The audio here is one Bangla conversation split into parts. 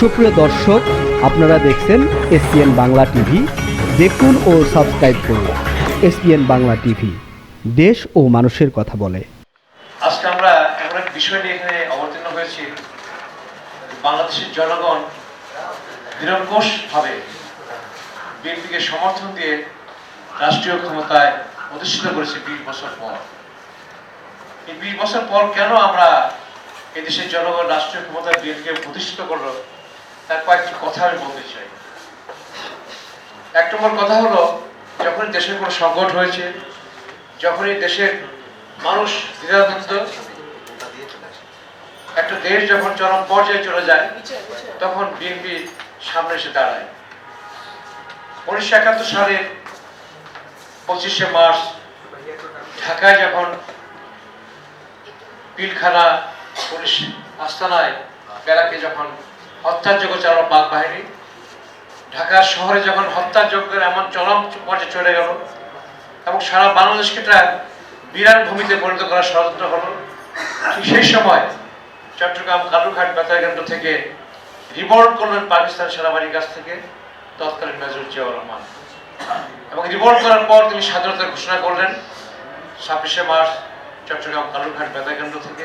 সুপ্রিয় দর্শক, আপনারা দেখছেন এসপিএন বাংলা টিভি। দেখুন ও সাবস্ক্রাইব করুন এসপিএন বাংলা টিভি। দেশ ও মানুষের কথা বলে। আজকে আমরা এমন এক বিষয় নিয়ে এখানে অবতীর্ণ হয়েছি। বাংলাদেশের জনগণ নিরঙ্কুশ ভাবে বিএনপিকে সমর্থন দিয়ে রাষ্ট্রীয় ক্ষমতায় প্রতিষ্ঠিত করেছে বিশ বছর পর। এই বিশ বছর পর কেন আমরা এদেশের জনগণ রাষ্ট্রীয় ক্ষমতায় বিএনপিকে প্রতিষ্ঠিত করল? তার কয়েকটি কথা আমি বলতে চাই। এক নম্বর কথা হলো, যখন দেশের কোনো সংকট হয়েছে, যখনই দেশের মানুষ দ্বিধাদ্বন্দ্ব, একটা দেশ যখন চরম পর্যায়ে চলে যায়, তখন বিএনপি সামনে এসে দাঁড়ায়। উনিশশো একাত্তর সালের পঁচিশে মার্চ, ঢাকায় যখন পিলখানা পুলিশ আস্তানায় বেড়াকে যখন হত্যাযোগ্য চালানো বাঘ বাহিনী। ঢাকা শহরে যখন হত্যাযজ্ঞের এমন চরম পর্যায়ে চলে গেল এবং সারা বাংলাদেশকে একটা বিরাট ভূমিতে পরিণত করার ষড়যন্ত্র হলো, ঠিক সেই সময় চট্টগ্রাম কালুঘাট বেতারকেন্দ্র থেকে রিভোল্ট করলেন পাকিস্তান সেনাবাহিনীর কাছ থেকে তৎকালীন মেজর জিয়াউর রহমান। এবং রিভোল্ট করার পর তিনি স্বাধীনতার ঘোষণা করলেন ছাব্বিশে মার্চ চট্টগ্রাম কালুঘাট বেতারকেন্দ্র থেকে।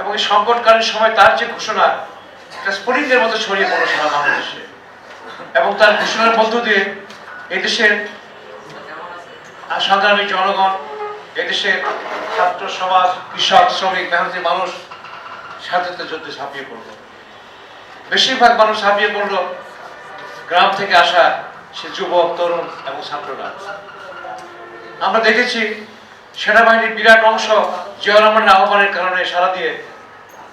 এবং এই সংকটকালীন সময় তার যে ঘোষণা একটা স্ফুলিঙ্গের মতো ছড়িয়ে পড়ল সারা বাংলাদেশে। এবং তার ঘোষণার মধ্য দিয়ে এদেশের সংগ্রামী জনগণ এদেশের ছাত্র সমাজ, কৃষক, শ্রমিক মেহনতি মানুষ স্বাধীনতা যুদ্ধে ঝাঁপিয়ে পড়ল। বেশিরভাগ মানুষ ঝাঁপিয়ে পড়ল গ্রাম থেকে আসা সে যুবক, তরুণ এবং ছাত্ররা। আমরা দেখেছি সেনাবাহিনীর বিরাট অংশ জিয়া আহ্বানের কারণে সারা দিয়ে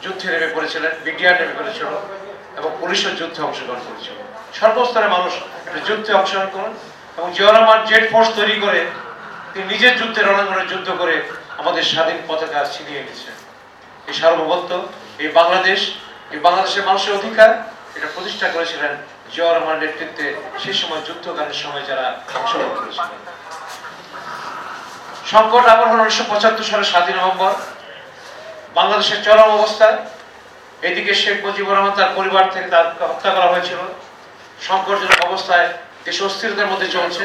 যুদ্ধে নেমে পড়েছিলেন, বিডিআর নেমে পড়েছিল এবং পুলিশের যুদ্ধে অংশগ্রহণ করেছিল। সর্বস্তরে মানুষ একটা যুদ্ধে অংশগ্রহণ করেন এবং জিয়া রহমান জেট ফোর্স তৈরি করে তিনি নিজের যুদ্ধের রণাঙ্গনে যুদ্ধ করে আমাদের স্বাধীন পতাকা ছিনিয়ে এনেছেন। এই সার্বভৌমত্ব, এই বাংলাদেশ, এই বাংলাদেশের মানুষের অধিকার, এটা প্রতিষ্ঠা করেছিলেন জিয়া রহমানের নেতৃত্বে সেই সময় যুদ্ধকালীন সময় যারা অংশগ্রহণ করেছিলেন। সংকট আবার হল উনিশশো পঁচাত্তর সালের সাতই নভেম্বর। বাংলাদেশের চরম অবস্থা এদিকে শেখ মুজিবুর রহমান তার পরিবার থেকে তাকে হত্যা করা হয়েছিল। সংকটজনক অবস্থায় দেশ অস্থিরতার মধ্যে চলছে।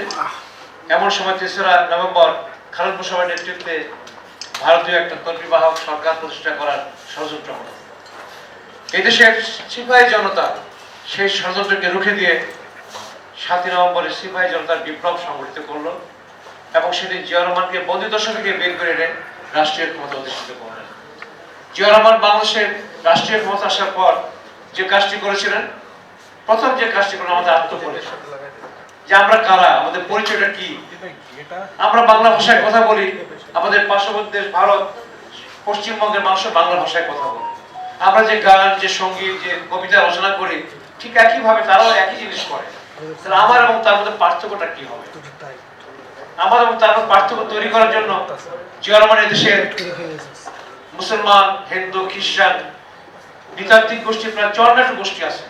এমন সময় তেসরা নভেম্বর খালেদ মোশারফের নেতৃত্বে ভারতীয় একটা কর্মীবাহক সরকার প্রতিষ্ঠা করার ষড়যন্ত্র হলো। এদেশের সিপাহী জনতা সেই ষড়যন্ত্রকে রুখে দিয়ে সাতই নভেম্বরে সিপাহী জনতার বিপ্লব সংগঠিত করল এবং সেদিন জিয়া রহমানকে বন্দি বের করে এনে রাষ্ট্রীয় ক্ষমতা অধিষ্ঠিত করলেন জিয়া রহমান বাংলাদেশের রাষ্ট্রীয় ক্ষমতা আসার পর যে কাজটি করেছিলেন, প্রথম যে কাজটি করলেন আমাদের আত্মপরিচয়। যে আমরা কারা, আমাদের পরিচয়টা কি? আমরা বাংলা ভাষায় কথা বলি, আমাদের পার্শ্ববর্তী দেশ ভারত, পশ্চিমবঙ্গের মানুষও বাংলা ভাষায় কথা বলে। আমরা যে গান, যে সংগীত, যে কবিতা রচনা করি, ঠিক একইভাবে তারাও একই জিনিস করে। তাহলে আমার এবং তার মধ্যে পার্থক্যটা কি হবে? আমার এবং তার পার্থক্য তৈরি করার জন্য জিয়া রহমান দেশের মুসলমান, হিন্দু, খ্রিস্টান নৃতাত্ত্বিক গোষ্ঠী, প্রায় চুয়ান্নটা গোষ্ঠী আছে।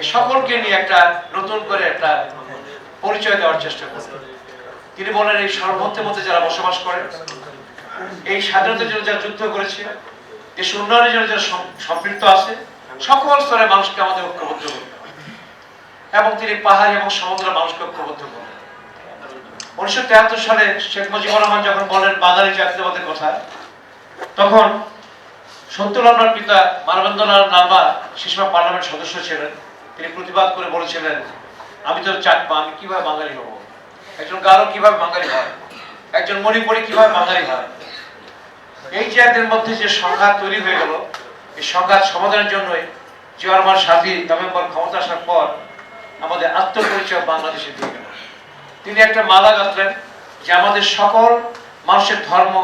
এই সকলকে নিয়ে একটা নতুন করে একটা পরিচয় দেওয়ার চেষ্টা করলেন তিনি বলেন, এই সার্বভৌমত্বের মধ্যে যারা বসবাস করে এই স্বাধীনতার জন্য যারা যুদ্ধ করেছে, দেশ উন্নয়নের জন্য যারা সম্পৃক্ত আছে, সকল স্তরের মানুষকে আমাদের ঐক্যবদ্ধ করতে এবং তিনি পাহাড়ি এবং সমুদ্রের মানুষকে ঐক্যবদ্ধ করেন উনিশশো তেহাত্তর সালে শেখ মুজিবুর রহমান যখন বলেন, বাঙালি জাতীয়তাবাদের কথা তখন সত্যলাল পিতা মানবেন্দ্রলাল নাম্বা সময় পার্লামেন্ট সদস্য ছিলেন। তিনি প্রতিবাদ করে বলেছিলেন, আমি তো চাকমা আমি কীভাবে বাঙালি হব? একজন গারো কীভাবে বাঙালি হয়? একজন মণিপুরি কীভাবে বাঙালি হয়? এই এদের মধ্যে যে সংঘাত তৈরি হয়ে গেল, এই সংঘাত সমাধানের জন্যই জিয়ারমার সাথী নভেম্বর ক্ষমতা আসার পর আমাদের আত্মপরিচয় বাংলাদেশে দিয়ে গেল। তিনি একটা মালা গাঁথলেন যে আমাদের সকল মানুষের ধর্ম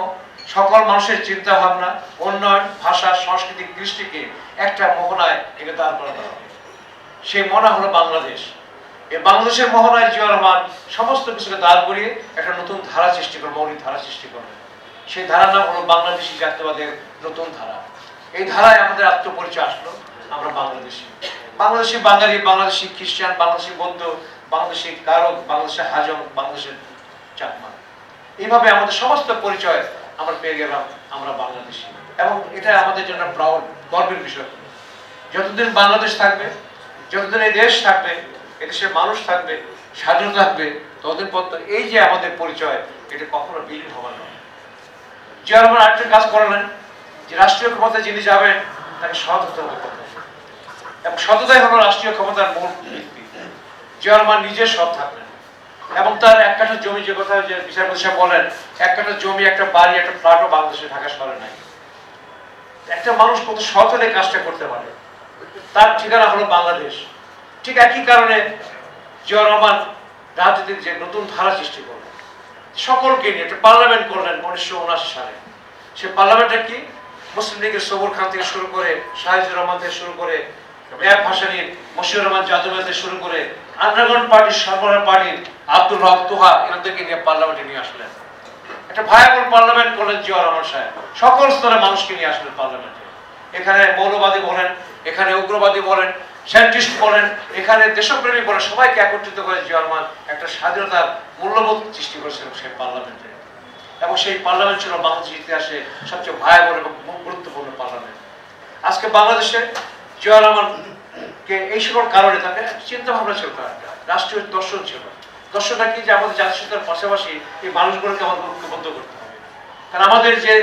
সকল মানুষের চিন্তা ভাবনা উন্নয়ন, ভাষা, সংস্কৃতি, কৃষ্টিকে একটা মোহনায় একে দাঁড় করাতে হবে সেই মনা হলো বাংলাদেশ। এই বাংলাদেশের মোহনায় জিয়া রহমান সমস্ত কিছুকে দাঁড় করিয়ে একটা নতুন ধারা সৃষ্টি করবে, মৌলিক ধারা সৃষ্টি করবে। সেই ধারার নাম হলো বাংলাদেশি জাতীয়বাদের নতুন ধারা। এই ধারায় আমাদের আত্মপরিচয় আসলো, আমরা বাংলাদেশি। বাংলাদেশি বাঙালি, বাংলাদেশি খ্রিস্টান, বাংলাদেশি বৌদ্ধ, বাংলাদেশি কারক বাংলাদেশের হাজং, বাংলাদেশের চাকমা। এইভাবে আমাদের সমস্ত পরিচয় আমরা পেয়ে গেলাম, আমরা বাংলাদেশি। এবং এটা আমাদের জন্য প্রাউড গর্বের বিষয়। যতদিন বাংলাদেশ থাকবে, যতদিন এই দেশ থাকবে এদেশের মানুষ থাকবে স্বাধীনতা থাকবে, ততদিন পর্যন্ত এই যে আমাদের পরিচয়, এটা কখনো বিলীন হবার নয় যে আমার আরেকটা কাজ করলেন, যে রাষ্ট্রীয় ক্ষমতায় যিনি যাবেন, তাকে সৎ হতে হবে এবং সততাই হলো রাষ্ট্রীয় ক্ষমতার মূল ভিত্তি। যে আমার নিজে সৎ থাকবেন এবং তার এক কাঠা জমি যে কথা যে বিচারপতি সাহেব বলেন, এক কাঠা জমি, একটা বাড়ি, একটা ফ্ল্যাটও বাংলাদেশে ঢাকা শহরে নাই। একটা মানুষ কত এই কাজটা করতে পারে? তার ঠিকানা হলো বাংলাদেশ। ঠিক একই কারণে জিয়া রহমান রাজনীতির যে নতুন ধারা সৃষ্টি করলেন, সকলকে নিয়ে একটা পার্লামেন্ট করলেন উনিশশো উনআশি সালে। সে পার্লামেন্টটা কি? মুসলিম লীগের সবর খান থেকে শুরু করে শাহিদুর রহমান থেকে শুরু করে র্যাব ভাসানী, মশিউর রহমান যাদব থেকে শুরু করে আন্ডারগ্রাউন্ড পার্টির সরবরাহ পার্টির আব্দুল হক তোহা এনাদেরকে নিয়ে পার্লামেন্টে নিয়ে আসলেন। একটা ভায়াবল পার্লামেন্ট করলেন জিয়া রহমান সাহেব। সকল স্তরে মানুষকে নিয়ে আসলেন পার্লামেন্টে। এখানে মৌলবাদী বলেন, এখানে উগ্রবাদী বলেন, সায়েন্টিস্ট বলেন, এখানে দেশপ্রেমী বলেন, সবাইকে একত্রিত করে জিয়া রহমান একটা স্বাধীনতার মূল্যবোধ সৃষ্টি করেছিলেন সেই পার্লামেন্টে। এবং সেই পার্লামেন্ট ছিল বাংলাদেশের ইতিহাসে সবচেয়ে ভয়াবহ এবং গুরুত্বপূর্ণ পার্লামেন্ট। আজকে বাংলাদেশে জিয়া রহমানকে এই সকল কারণে তাদের চিন্তা ভাবনা ছিল তার রাষ্ট্রীয় দর্শন ছিল। দর্শনটা কি যে আমাদের জাতিসত্তার পাশাপাশি এই মানুষগুলোকে আমাদের ঐক্যবদ্ধ করতে হবে? কারণ আমাদের যে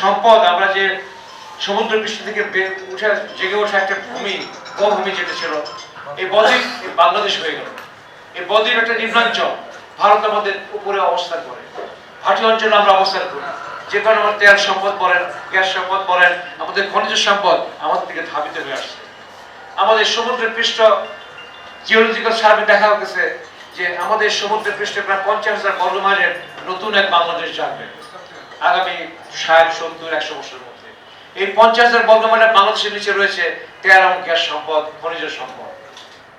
সম্পদ, আমরা যে সমুদ্র পৃষ্ঠ থেকে উঠে জেগে ওঠা একটা ভূমি ভূমি যেটা ছিল, এই বদ্বীপ বাংলাদেশ হয়ে গেল। এই বদ্বীপ একটা নিম্নাঞ্চল। ভারত আমাদের উপরে অবস্থান করে। ভাটি অঞ্চলে আমরা অবস্থান করি। যে কারণে আমার তেল সম্পদ বলেন, গ্যাস সম্পদ বলেন, আমাদের খনিজ সম্পদ আমাদের দিকে ধাবিত হয়ে আসছে। আমাদের সমুদ্রের পৃষ্ঠ জিওলজিক্যাল সার্ভে দেখা গেছে যে আমাদের সমুদ্রের পৃষ্ঠে প্রায় পঞ্চাশ হাজার বর্গমাইলের নতুন এক বাংলাদেশ জাগবে আগামী ষাট, সত্তর, একশো বছরের মধ্যে। এই পঞ্চাশ হাজার বর্গমাইলের বাংলাদেশের নিচে রয়েছে তেল এবং গ্যাস সম্পদ, খনিজ সম্পদ।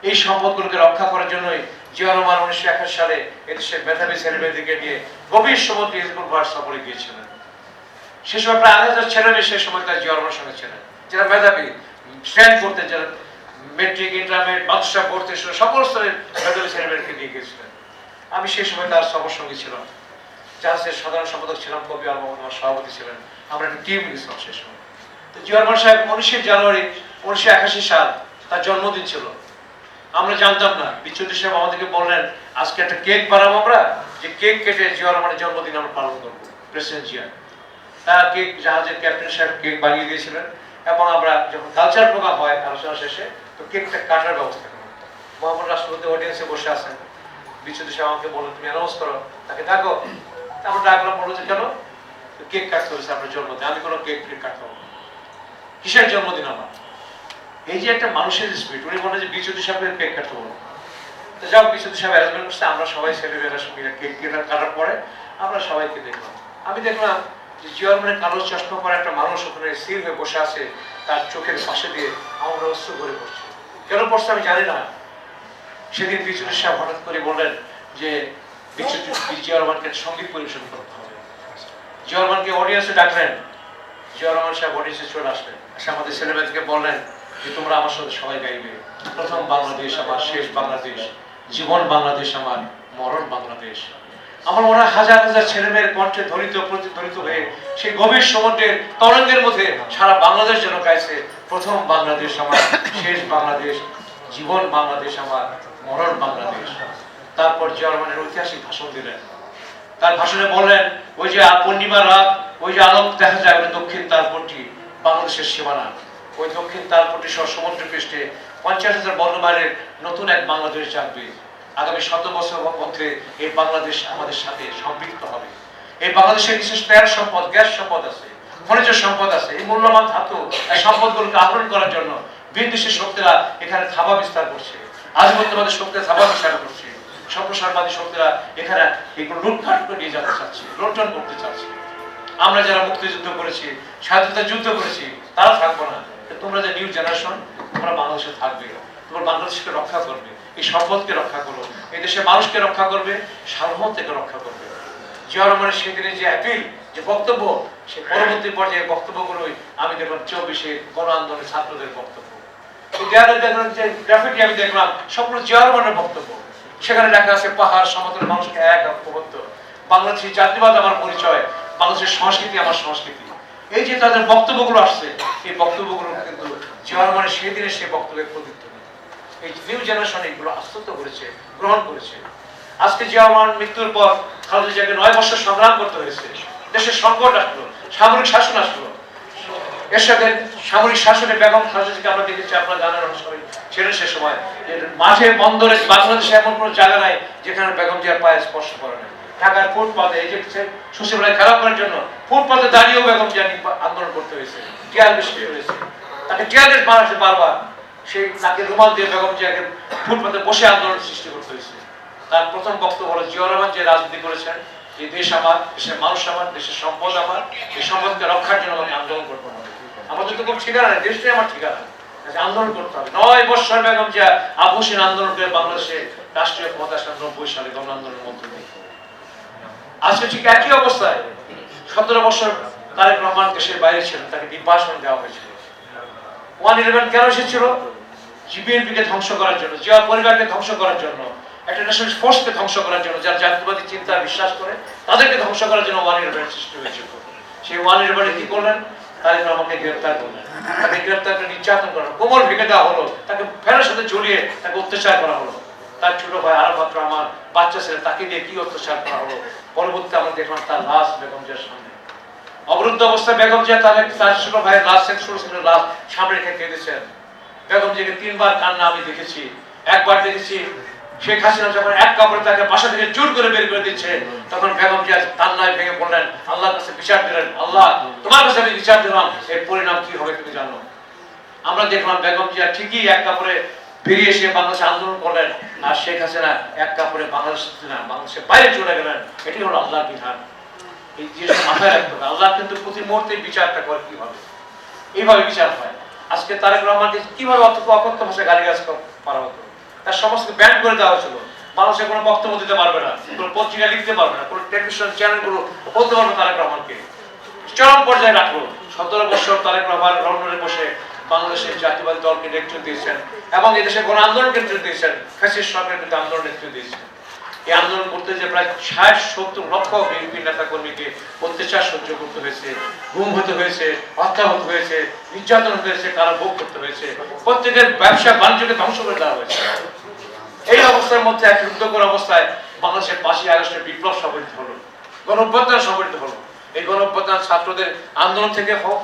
এই সম্পদগুলোকে রক্ষা করার জন্যই জিয়া রহমান উনিশশো একাশ সালে এদেশের মেধাবী ছেলেমেয়েদেরকে নিয়ে গভীর সমুদ্রে হিজবুল ভার সফরে গিয়েছিলেন। সে সময় প্রায় আড়াই হাজার ছেলে মেয়ে সেই সময় তার জিয়া রহমানের সঙ্গে ছিলেন। যারা মেধাবী স্ট্যান্ড করতে যারা মেট্রিক ইন্টারমিডিয়েট মাদ্রাসা পড়তে শুরু সকল স্তরের মেধাবী ছেলেমেয়েদেরকে নিয়ে গিয়েছিলেন। আমি সেই সময় তার সফর সঙ্গী ছিলাম জাহাজের সাধারণ সম্পাদক ছিলাম, কবি আল মোহাম্মদ, আমার সভাপতি ছিলেন। আমরা একটা টিম গেছিলাম সেই সময়। তো জিয়া রহমান সাহেব উনিশে জানুয়ারি উনিশশো একাশি সাল তার জন্মদিন ছিল। আমরা জানতাম না বিচ্ছুতি সাহেব আমাদেরকে বললেন, আজকে একটা কেক বানাবো আমরা। যে কেক কেটে জিয়া রহমানের জন্মদিন আমরা পালন করব। প্রেসিডেন্ট জিয়া। তার কেক জাহাজের ক্যাপ্টেন সাহেব কেক বানিয়ে দিয়েছিলেন। এবং আমরা যখন কালচার প্রোগ্রাম হয়, আলোচনা শেষে তো কাটার ব্যবস্থা রাষ্ট্রপতি অডিয়েন্সে বসে আছেন। আমাকে বলল তুমি অ্যানাউন্স করো। তাকে ডাকো। আমরা ডাকলাম, বলল যে, কেন? কেক কাটতে হয়েছে আপনার জন্মদিন। আমি কোনো কেক কেক কাটতে কিসের জন্মদিন আমার? এই যে একটা মানুষের স্পিরিট উনি যে সাহেবের কেক কাটতে তো যাও সাহেব অ্যারেঞ্জমেন্ট করছে। আমরা সবাই ছেলেমেয়েরা মিলে কেক কেটে কাটার পরে আমরা সবাইকে দেখলাম। আমি দেখলাম যে মানে কালো চশমা পরে একটা মানুষ ওখানে স্থির হয়ে বসে আছে, তার চোখের পাশে দিয়ে আমরা অস্ত্র করে পড়ছে। কেন পড়ছে আমি জানি না। সেদিন বিচ্যুতি সাহেব হঠাৎ করে বললেন যে বিচ্যুতি জিয়া রহমানকে সংগীত পরিবেশন করতে হবে। জিয়া রহমানকে অডিয়েন্সে ডাকলেন। জিয়া রহমান সাহেব অডিয়েন্সে চলে আসলেন। এসে আমাদের ছেলেমেয়েদেরকে বললেন যে, তোমরা আমার সাথে সবাই গাইবে। প্রথম বাংলাদেশ আমার, শেষ বাংলাদেশ। জীবন বাংলাদেশ আমার, মরণ বাংলাদেশ। আমার মনে হয় হাজার হাজার ছেলে মেয়ের কণ্ঠে ধ্বনিত প্রতিধ্বনিত হয়ে সেই গভীর সমুদ্রের তরঙ্গের মধ্যে সারা বাংলাদেশ যেন গাইছে। প্রথম বাংলাদেশ আমার, শেষ বাংলাদেশ, জীবন বাংলাদেশ আমার, মরণ বাংলাদেশ। তারপর জিয়া রহমানের ঐতিহাসিক ভাষণ দিলেন। তার ভাষণে বললেন, ওই যে পূর্ণিমা রাত, ওই যে আলোক দেখা যায়, ওই দক্ষিণ তালপট্টি বাংলাদেশের সীমানা। ওই দক্ষিণ তালপট্টি সহ সমুদ্র পৃষ্ঠে পঞ্চাশ হাজার বর্ণমাইলের নতুন এক বাংলাদেশ জাগবে। আগামী শত বছর মধ্যে এই বাংলাদেশ আমাদের সাথে সম্পৃক্ত হবে। এই বাংলাদেশের বিশেষ তেল সম্পদ গ্যাস সম্পদ আছে। খনিজ সম্পদ আছে, এই মূল্যবান ধাতু, এই সম্পদগুলোকে আহরণ করার জন্য বিদেশি শক্তিরা এখানে থাবা বিস্তার করছে, আধিপত্যবাদী শক্তিরা থাবা বিস্তার করছে সম্প্রসারবাদী শক্তিরা এখানে এগুলো লুটপাট করে নিয়ে যেতে চাচ্ছে, লুণ্ঠন করতে চাচ্ছে। আমরা যারা মুক্তিযুদ্ধ করেছি, স্বাধীনতা যুদ্ধ করেছি, তারা থাকব না। তোমরা যে নিউ জেনারেশন, তোমরা বাংলাদেশে থাকবে। তোমরা বাংলাদেশকে রক্ষা করবে, এই সম্পদকে রক্ষা করো। এই দেশের মানুষকে রক্ষা করবে, সার্বভৌমত্বকে রক্ষা করবে। জিয়া রহমানের সেদিনে যে অ্যাপিল যে বক্তব্য সে পরবর্তী পর্যায়ে বক্তব্যগুলোই আমি দেখলাম চব্বিশে গণ আন্দোলনের ছাত্রদের বক্তব্য। যে গ্রাফিটি আমি দেখলাম জিয়া বক্তব্য। সেখানে লেখা আছে পাহাড় সমতল মানুষকে এক ঐক্যবদ্ধ। বাংলাদেশি জাতিবাদ আমার পরিচয় বাংলাদেশের সংস্কৃতি আমার সংস্কৃতি। এই যে তাদের বক্তব্যগুলো আসছে এই বক্তব্যগুলো কিন্তু জিয়া রহমানের রহমানের সেই দিনে সে বক্তব্যে প্রদীপ্ত এই নিউ জেনারেশন এগুলো আস্তত করেছে গ্রহণ করেছে। আজকে জিয়া মৃত্যুর পর খালেদা নয় বছর সংগ্রাম করতে হয়েছে। দেশের সংকট আসলো, সামরিক শাসন আসলো। এর সাথে সামরিক শাসনে বেগম খালেদাকে আমরা দেখেছি, আপনারা অনেক সময় ছিলেন সে সময়। যে মাঠে বন্দরে বাংলাদেশে এমন কোনো জায়গা নাই যেখানে বেগম জিয়ার পায়ে স্পর্শ করে না ঢাকার ফুটপাতে এই যে সুশীলায় খেলা করার জন্য ফুটপাতে দাঁড়িয়েও বেগম জিয়া আন্দোলন করতে হয়েছে। টিয়ার বৃষ্টি হয়েছে তাকে টিয়ার গ্যাস মারাছে বারবার। সেই নাকে রুমাল দিয়ে বেগম জিয়াকে ফুটপাতে বসে আন্দোলন সৃষ্টি তার প্রথম বক্তব্য হলো, জিয়া রহমান যে রাজনীতি করেছেন এই দেশ আমার, দেশের মানুষ আমার, দেশের সম্পদ আমার, এই সম্পদকে রক্ষার জন্য আমাকে আন্দোলন করতে হবে। আমাদের তো কোনো ঠিকানা নেই দেশটাই আমার ঠিকানা আন্দোলন করতে হবে। নয় বৎসর বেগম জিয়া আবসীন আন্দোলন করে বাংলাদেশে রাষ্ট্রীয় ক্ষমতা নব্বই সালে গণ আন্দোলনের মধ্য দিয়ে। আজকে ঠিক একই অবস্থায় সতেরো বছর তারেক রহমান দেশের বাইরে ছিলেন তাকে নির্বাসন দেওয়া হয়েছিল। ওয়ান ইলেভেন কেন এসেছিল? জিবিএনপিকে ধ্বংস করার জন্য, জিয়া পরিবারকে ধ্বংস করার জন্য। একটা ন্যাশনাল ফোর্সকে ধ্বংস করার জন্য, যারা জাতীয়বাদী চিন্তা বিশ্বাস করে, তাদেরকে ধ্বংস করার জন্য ওয়ান ইলেভেন সৃষ্টি হয়েছিল সেই ওয়ান ইলেভেনে কি করলেন? রহমানকে গ্রেপ্তার করলেন। তাকে নির্যাতন কোমর ভেঙে দেওয়া হলো, তাকে ফেরার সাথে তাকে অত্যাচার করা হলো। তার ছোট ভাই আরও মাত্র আমার বাচ্চা ছেলে, তাকে দিয়ে কি অত্যাচার করা হলো? আমরা দেখলাম তার লাশ সামনে। অবরুদ্ধ অবস্থায় তার ছোট ভাইয়ের লাশ শেখ ছিল লাশ সামনে রেখে কেঁদেছেন। তিনবার কান্না আমি দেখেছি, একবার দেখেছি শেখ হাসিনা যখন এক কাপড়ে তাকে বাসা থেকে জোর করে বের করে দিচ্ছে, তখন বেগম জিয়া কান্নায় ভেঙে পড়লেন। আল্লাহর কাছে বিচার দিলেন। আল্লাহ, তোমার কাছে আমি বিচার দিলাম। এর পরিণাম কি হবে তুমি জানো? আমরা দেখলাম বেগম জিয়া ঠিকই এক কাপড়ে বেরিয়ে এসে বাংলাদেশে আন্দোলন করলেন আর শেখ হাসিনা এক কাপড়ে বাংলাদেশ না বাংলাদেশের বাইরে চলে গেলেন। এটি হলো আল্লাহর বিধান। এই জিনিসটা মাথায় রাখতে হবে। আল্লাহ কিন্তু প্রতি মুহূর্তে বিচারটা করে কি কীভাবে? এইভাবে বিচার হয়। আজকে তারেক রহমানকে কীভাবে অত অকথ্য ভাষায় গালিগাছ করা হতো? তার সমস্ত ব্যান করে দেওয়া হয়েছিল। মানুষের কোনো বক্তব্য দিতে পারবে না, কোনো পত্রিকা লিখতে পারবে না, কোনো টেলিভিশন চ্যানেলগুলো বলতে পারবে তারেক রহমানকে। চরম পর্যায়ে রাখল। সতেরো বছর তারেক রহমান লন্ডনে বসে বাংলাদেশের জাতীয়বাদী দলকে নেতৃত্ব দিয়েছেন এবং এদেশে গণ আন্দোলনকে নেতৃত্ব দিয়েছেন, ফ্যাসিস্ট সরকারের বিরুদ্ধে আন্দোলন নেতৃত্ব দিয়েছেন। এই আন্দোলন করতে যে প্রায় ষাট, সত্তর লক্ষ বিএনপি নেতা কর্মীকে অত্যাচার সহ্য করতে হয়েছে গুম হতে হয়েছে হত্যা হতে হয়েছে, নির্যাতন হয়েছে, কারা ভোগ করতে হয়েছে, প্রত্যেকের ব্যবসা বাণিজ্যকে ধ্বংস করে দেওয়া হয়েছে। এই অবস্থার মধ্যে এক রুদ্ধকর অবস্থায় বাংলাদেশের পাঁচই আগস্টের বিপ্লব সংগঠিত হলো, গণঅভ্যুত্থান সংগঠিত হলো। এই গণঅভ্যুত্থান ছাত্রদের আন্দোলন থেকে হোক,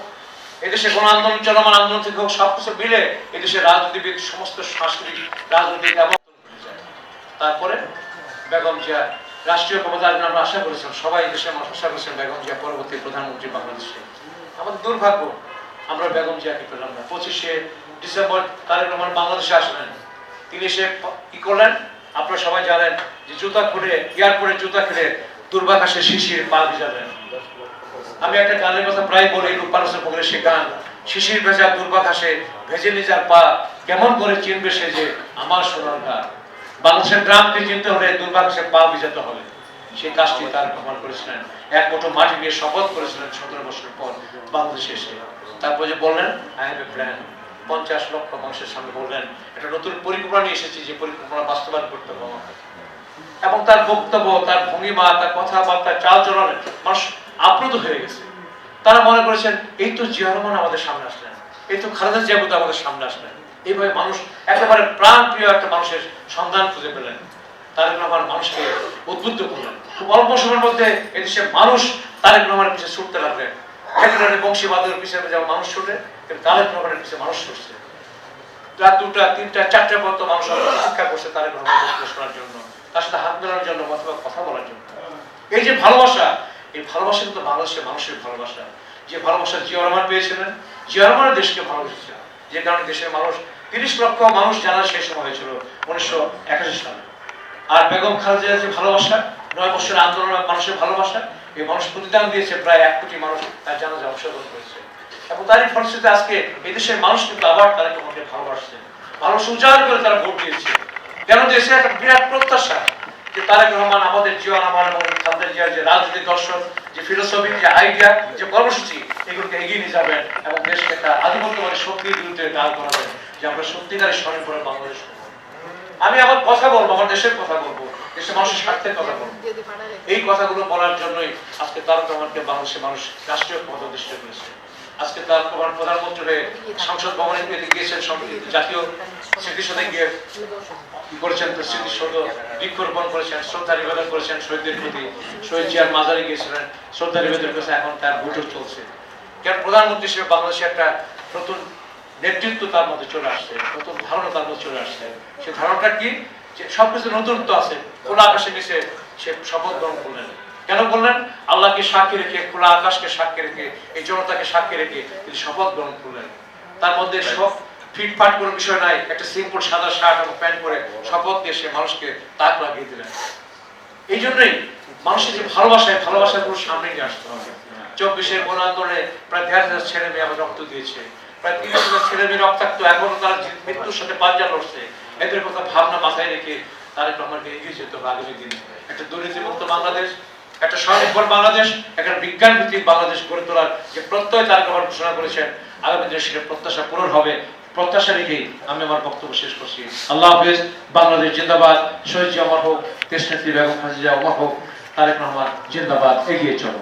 এদেশে গণ আন্দোলন, চলমান আন্দোলন থেকে হোক, সবকিছু মিলে এদেশের রাজনীতিবিদ, সমস্ত সাংস্কৃতিক, রাজনৈতিক এবং তারপরে বেগম জিয়া, রাষ্ট্রীয় ক্ষমতার জন্য আমরা আশা করেছিলাম, সবাই দেশের মানুষ আশা করেছেন বেগম জিয়া পরবর্তী প্রধানমন্ত্রী বাংলাদেশে। আমাদের দুর্ভাগ্য, আমরা বেগম জিয়াকে পেলাম না। পঁচিশে ডিসেম্বর তারেক রহমান বাংলাদেশে আসলেন। তিনি এসে কি করলেন। আপনারা সবাই জানেন যে জুতা খুলে এয়ারপোর্টে জুতা খেলে দুর্বাকাশে শিশির পা ভিজালেন। আমি একটা গানের কথা প্রায় বলি রূপারসের পকেটে সে গান, শিশির ভেজা দুর্বাকাশে ভেজে নিজার পা কেমন করে চিনবে সে যে আমার সোনার গা বাংলাদেশের গ্রামকে চিনতে হলে দুর্বাকাশে পা ভিজাতে হবে। সেই কাজটি তার প্রমাণ করেছিলেন। এক মুঠো মাটি নিয়ে শপথ করেছিলেন সতেরো বছর পর বাংলাদেশে এসে। তারপর যে বললেন আই হ্যাভ এ প্ল্যান পঞ্চাশ লক্ষ মানুষের সামনে বললেন, একটা নতুন পরিকল্পনা নিয়ে এসেছি যে পরিকল্পনা বাস্তবায়ন করতে হবে এবং তার বক্তব্য, তার ভঙ্গিমা, তার কথাবার্তা চাল চলনে মানুষ আপ্লুত হয়ে গেছে। তারা মনে করেছেন, এই তো জিয়া আমাদের সামনে আসলেন। এই তো খালেদা জিয়া আমাদের সামনে আসলেন। এইভাবে মানুষ একেবারে প্রাণ প্রিয় একটা মানুষের সন্ধান খুঁজে পেলেন। তারেক রহমান মানুষকে উদ্বুদ্ধ করলেন। খুব অল্প সময়ের মধ্যে এদেশের মানুষ তারেক রহমানের পিছিয়ে ছুটতে লাগলেন। ফেব্রুয়ারি বংশীবাদের পিছিয়ে যেমন মানুষ ছুটে তারেক রহমানের পিছিয়ে মানুষ ছুটছে। রাত দুটা, তিনটা, চারটা পর্যন্ত মানুষ অপেক্ষা করছে তারেক রহমান শোনার জন্য, তার সাথে হাত মেলানোর জন্য অথবা কথা বলার জন্য। এই যে ভালোবাসা, এই ভালোবাসা কিন্তু বাংলাদেশের মানুষের ভালোবাসা। যে ভালোবাসা জিয়া রহমান পেয়েছিলেন, জিয়া রহমানের দেশকে ভালোবেসেছিল যে কারণে দেশের মানুষ তিরিশ লক্ষ মানুষ জানার সেই সময় হয়েছিল উনিশশো একাশি সালে। আর বেগম খালেদার যে ভালোবাসা, নয় বছরের আন্দোলন মানুষের ভালোবাসা, এই মানুষ প্রতিদান দিয়েছে প্রায় এক কোটি মানুষ তার জানাজা অংশগ্রহণ করেছে। এবং তারই ফলশ্রুতিতে আজকে এই মানুষ কিন্তু আবার তারা তোমাকে ভালোবাসছে। মানুষ উজাড় করে তারা ভোট দিয়েছে। কেন দিয়েছে একটা বিরাট প্রত্যাশা যে তারেক রহমান, আমাদের জীবন আমার এবং খালেদা জিয়ার যে রাজনৈতিক দর্শন, যে ফিলোসফি যে আইডিয়া যে কর্মসূচি, এগুলোকে এগিয়ে নিয়ে যাবেন এবং দেশকে একটা আধিপত্যবাদী শক্তির বিরুদ্ধে দাঁড় করাবেন। যে আমরা সত্যিকারের স্মরণ করে বাংলাদেশ আমি আমার কথা বলব, আমার দেশের কথা বলব, দেশের মানুষের স্বার্থের কথা বলব। এই কথাগুলো বলার জন্যই আজকে তারক রহমানকে বাংলাদেশের মানুষ রাষ্ট্রীয় ক্ষমতা অধিষ্ঠিত করেছে। আজকে তার প্রধান প্রধানমন্ত্রী হয়ে সংসদ ভবনে গিয়েছেন জাতীয় স্মৃতিসৌধে গিয়ে কি করেছেন? তো স্মৃতিসৌধ বৃক্ষরোপণ করেছেন, শ্রদ্ধা নিবেদন করেছেন শহীদদের প্রতি। শহীদ জিয়ার মাজারে গিয়েছিলেন, শ্রদ্ধা নিবেদন করেছেন এখন তার বৈঠক চলছে। কেন প্রধানমন্ত্রী হিসেবে বাংলাদেশে একটা নতুন নেতৃত্ব তার মধ্যে চলে আসছে, নতুন ধারণা তার মধ্যে চলে আসছে। সে ধারণাটা কি? যে সবকিছু নতুনত্ব আছে, খোলা আকাশে নিচে সে শপথ গ্রহণ করলেন। কেন বললেন আল্লাহকে সাক্ষী রেখে, খোলা আকাশকে সাক্ষী রেখে, এই জনতাকে সাক্ষী রেখে তিনি শপথ গ্রহণ করলেন। তার মধ্যে সব ফিটফাট কোনো বিষয় নাই, একটা সিম্পল সাদা শার্ট এবং প্যান্ট পরে শপথ দিয়ে সে মানুষকে তাক লাগিয়ে দিলেন। এই জন্যই মানুষের যে ভালোবাসায় ভালোবাসার কোনো সামনে নিয়ে আসতে হবে। চব্বিশের গণ আন্দোলনে প্রায় দেড় হাজার ছেলে মেয়ে আমার রক্ত দিয়েছে। প্রায় হাজার ছেলে মেয়ে রক্তাক্ত, এখনও তারা মৃত্যুর সাথে পাঞ্জা লড়ছে। এদের কথা ভাবনা মাথায় রেখে এগিয়ে আগামী দিনে। একটা দুর্নীতিমুক্ত বাংলাদেশ, একটা স্বনির্ভর বাংলাদেশ, একটা বিজ্ঞান ভিত্তিক বাংলাদেশ গড়ে তোলার যে প্রত্যয় ঘোষণা করেছেন, আগামী দিনে সেটা প্রত্যাশা পূরণ হবে। প্রত্যাশা রেখেই আমি আমার বক্তব্য শেষ করছি। আল্লাহ হাফেজ, বাংলাদেশ জিন্দাবাদ। শহীদ জি অমর হোক দেশনেত্রী বেগম জিয়া অমর হোক, তারেক রহমান জিন্দাবাদ। এগিয়ে চলো।